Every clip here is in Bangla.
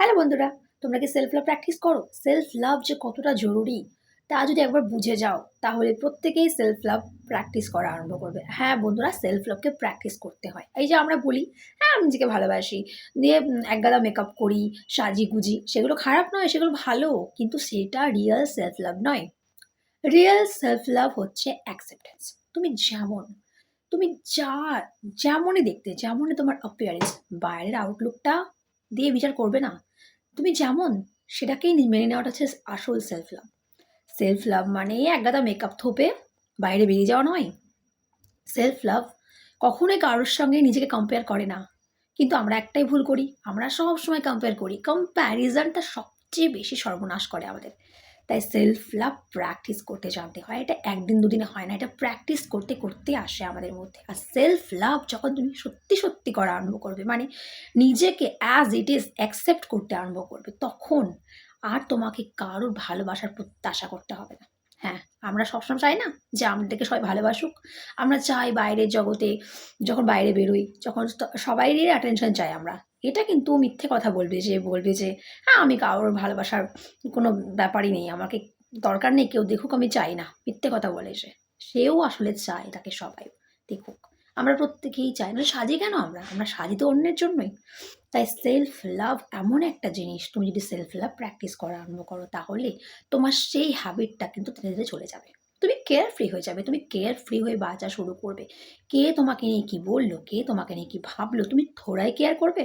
হ্যালো বন্ধুরা, তোমরা কি সেলফ লাভ প্র্যাকটিস করো? সেলফ লাভ যে কতটা জরুরি, তা যদি একবার বুঝে যাও, তাহলে প্রত্যেকেই সেলফ লাভ প্র্যাকটিস করা আরম্ভ করবে। হ্যাঁ বন্ধুরা সেলফ লাভকে প্র্যাকটিস করতে হয়। এই যে আমরা বলি হ্যাঁ আমি নিজেকে ভালোবাসি, দিয়ে একগাদা মেকআপ করি, সাজি গুজি, সেগুলো খারাপ নয়, সেগুলো ভালো, কিন্তু সেটা রিয়েল সেলফ লাভ নয়। রিয়েল সেলফ লাভ হচ্ছে অ্যাকসেপ্টেন্স তুমি যেমন, তুমি যা, যেমনই দেখতে, যেমনই তোমার অপিয়ারেন্স বাইরের আউটলুকটা দিয়ে বিচার করবে না। তুমি যেমন সেটাকেই মেনে নেওয়াটা হচ্ছে আসল সেলফ লাভ সেলফ লাভ মানে একগাদা মেকআপ থোপে বাইরে বেরিয়ে যাওয়া নয়। সেলফ লাভ কখনোই কারোর সঙ্গে নিজেকে কম্পেয়ার করে না। কিন্তু আমরা একটাই ভুল করি, আমরা সবসময় কম্পেয়ার করি। কম্প্যারিজনটা সবচেয়ে বেশি সর্বনাশ করে আমাদের। তাই সেলফ লাভ প্র্যাকটিস করতে জানতে হয়। এটা একদিন দুদিনে হয় না, এটা প্র্যাকটিস করতে করতে আসে আমাদের মধ্যে। আর সেলফ লাভ যখন তুমি সত্যি সত্যি করা আরম্ভ করবে মানে নিজেকে অ্যাজ ইট ইজ অ্যাকসেপ্ট করতে আরম্ভ করবে, তখন আর তোমাকে কারোর ভালোবাসার প্রত্যাশা করতে হবে না। হ্যাঁ আমরা সবসময় চাই না যে আমাদেরকে সবাই ভালোবাসুক। আমরা চাই বাইরের জগতে যখন বাইরে বেরোই, যখন সবাইরই অ্যাটেনশন চাই আমরা। এটা কিন্তু মিথ্যে কথা বলবে যে বলবে যে হ্যাঁ আমি কারোর ভালোবাসার কোনো ব্যাপারই নেই, আমাকে দরকার নেই, কেউ দেখুক, আমি চাই না। মিথ্যে কথা বলে সে। সেও আসলে চায় তাকে সবাই দেখুক। আমরা প্রত্যেকেই চাই। না সাজি কেন আমরা? আমরা সাজি তো অন্যের জন্যই। তাই সেলফ লাভ এমন একটা জিনিস, তুমি যদি সেলফ লাভ প্র্যাকটিস করা আরম্ভ করো, তাহলে তোমার সেই হ্যাবিটটা কিন্তু ধীরে ধীরে চলে যাবে। তুমি কেয়ার ফ্রি হয়ে যাবে, তুমি কেয়ার ফ্রি হয়ে বাঁচা শুরু করবে। কে তোমাকে নিয়ে কি বলল, কে তোমাকে নিয়ে কী ভাবলো, তুমি থোড়াই কেয়ার করবে?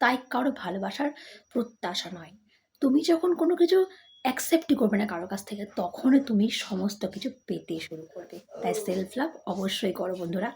তাই কারও ভালোবাসার প্রত্যাশা নয়। তুমি যখন কোনো কিছু অ্যাকসেপ্টই করবে না কারও কাছ থেকে, তখনই তুমি সমস্ত কিছু পেতে শুরু করবে। তাই সেলফ লাভ অবশ্যই করো বন্ধুরা।